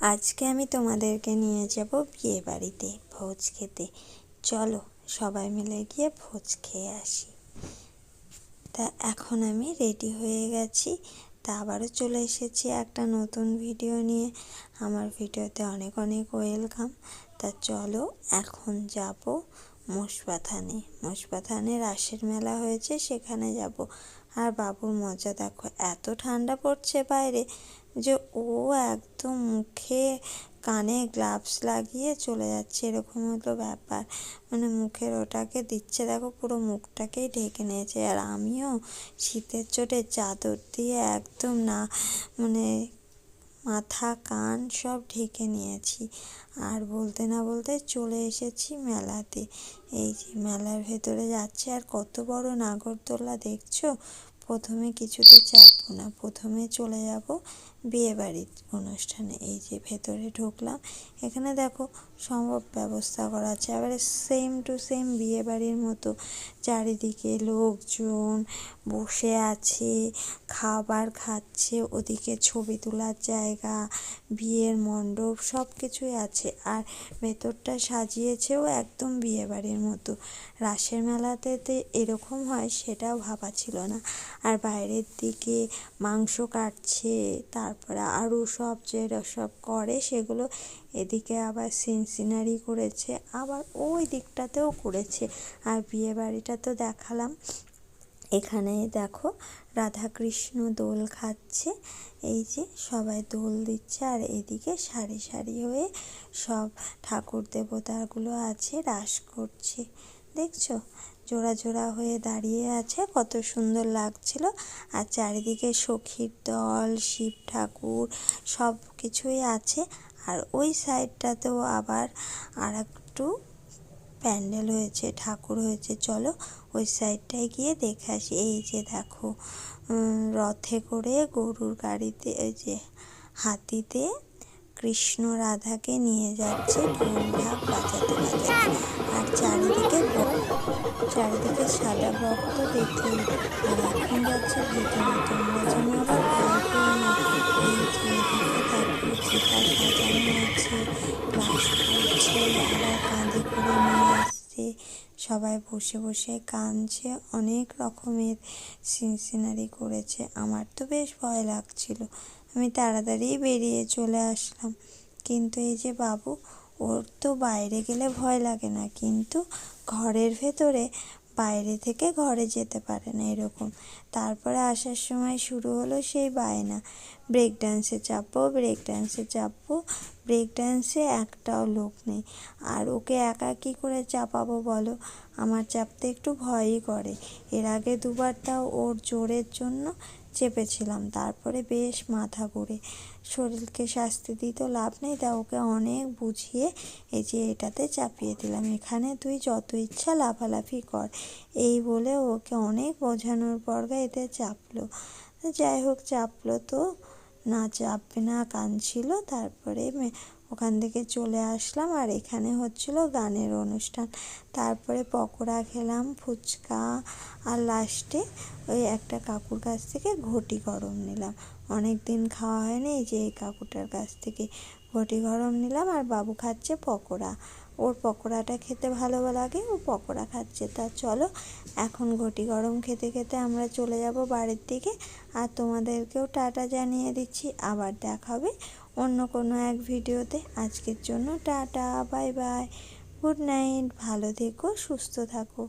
আজকে আমি তোমাদেরকে নিয়ে যাব বিয়ে বাড়িতে ভোজ খেতে। চলো সবাই মিলে গিয়ে ভোজ খেয়ে আসি। তা এখন আমি রেডি হয়ে গেছি। তা আবারও চলে এসেছি একটা নতুন ভিডিও নিয়ে। আমার ভিডিওতে অনেক অনেক ওয়েলকাম। তা চলো এখন যাব মোষপাথানে মোষপাথানে রাসের মেলা হয়েছে, সেখানে যাব। আর বাবুর মজা দেখো, এত ঠান্ডা পড়ছে বাইরে। যে ও একদম মুখে কানে গ্লাভস লাগিয়ে চলে যাচ্ছে, এরকম হলো ব্যাপার। মানে মুখের ওটাকে দিচ্ছে, দেখো পুরো মুখটাকেই ঢেকে নিয়েছে। আর আমিও শীতের চোটে চাদর দিয়ে একদম না মানে মাথা, কান সব ঢেকে নিয়েছি। আর বলতে না বলতে চলে এসেছি মেলাতে। এই যে মেলার ভেতরে যাচ্ছে, আর কত বড় নাগরদোলা দেখছ? প্রথমে কিছুতে চাপবো না, প্রথমে চলে যাব বিয়েবাড়ির অনুষ্ঠানে এই যে ভেতরে ঢুকলাম, এখানে দেখো সম্ভব ব্যবস্থা করা আছে। এবারে সেম টু সেম বিয়েবাড়ির মতো চারিদিকে লোকজন বসে আছে, খাবার খাচ্ছে, ওদিকে ছবি তোলার জায়গা, বিয়ের মণ্ডপ সব কিছুই আছে। আর ভেতরটা সাজিয়েছেও একদম বিয়েবাড়ির মতো। রাসের মেলাতে এরকম হয় সেটাও ভাবা ছিল না। আর বাইরের দিকে মাংস কাটছে তারপরে আরও সব যেটা সব করে সেগুলো এদিকে আবার সিন সিনারি করেছে, আবার ওই দিকটাতেও করেছে। আর বিয়ে বাড়িটা তো দেখালাম। এখানে দেখো রাধাকৃষ্ণ দোল খাচ্ছে, এই যে সবাই দোল দিচ্ছে আর এদিকে সারি সারি হয়ে সব ঠাকুর দেবতাগুলো আছে, রাস করছে। দেখছ? জোড়া জোড়া হয়ে দাঁড়িয়ে আছে, কত সুন্দর লাগছিল। আর চারিদিকে সখীর দল, শিব ঠাকুর সব কিছুই আছে। আর ওই সাইডটাতেও আবার আর একটু প্যান্ডেল হয়েছে, ঠাকুর হয়েছে। চলো ওই সাইডটায় গিয়ে দেখে আসি। এই যে দেখো রথে করে গরুর গাড়িতে ওই যে হাতিতে কৃষ্ণ রাধাকে নিয়ে যাচ্ছে। ঢোল ঢাক বাজাতে বাজাতে। চারিদিকে সাদা ভক্ত দেখে আর এখন যাচ্ছে ভেতরে তোমরা যেন আবার ভয় পেও না। এই যে এদিকে দেখো সাজানো আছে। বাস করছে, আবার কাঁধে করে নিয়ে আসছে। সবাই বসে বসে কাঁদছে। অনেক রকমের সিনারি করেছে। আমার তো বেশ ভয় লাগছিল। আমি তাড়াতাড়ি বেরিয়ে চলে আসলাম। কিন্তু এই যে বাবু ওর তো বাইরে গেলে ভয় লাগে না, কিন্তু ঘরের ভেতরে বাইরে থেকে ঘরে যেতে পারে না এরকম। তারপরে আসার সময় শুরু হলো সেই বায়না। ব্রেক ডান্সে চাপবো, ব্রেক ডান্সে চাপবো, ব্রেক ডান্সে একটাও লোক নেই। আর ওকে একা কী করে চাপাবো বলো? আমার চাপতে একটু ভয়ই করে। এর আগে দুবার তাও ওর জোরের জন্য চেপেছিলাম। তারপরে বেশ মাথা ঘুরে। শরীরকে শাস্তি দিই তো লাভ নেই তা ওকে অনেক বুঝিয়ে এই যে এটাতে চাপিয়ে দিলাম। এখানে তুই যত ইচ্ছা লাফালাফি কর। এই বলে ওকে অনেক বোঝানোর পর এতে চাপলো। যাই হোক, চাপলো তো। না, চাপবে না, কাঁদছিল। তারপরে ওখান থেকে চলে আসলাম আর এখানে হচ্ছিল গানের অনুষ্ঠান। তারপরে পকোড়া খেলাম, ফুচকা আর লাস্টে ওই একটা কাকুর কাছ থেকে ঘটি গরম নিলাম। অনেক দিন খাওয়া হয়নি, এই যে এই কাকুটার কাছ থেকে ঘটি গরম নিলাম আর বাবু খাচ্ছে পকোড়া। ওর পকোড়াটা খেতে ভালো লাগে, ও পকোড়া খাচ্ছে। তা চলো, এখন ঘটি গরম খেতে খেতে আমরা চলে যাব বাড়ির দিকে। আর তোমাদেরকেও টাটা জানিয়ে দিচ্ছি, আবার দেখাবে অন্য কোনো এক ভিডিওতে। আজকের জন্য tata, bye bye, good night, ভালো থেকো, সুস্থ থাকো।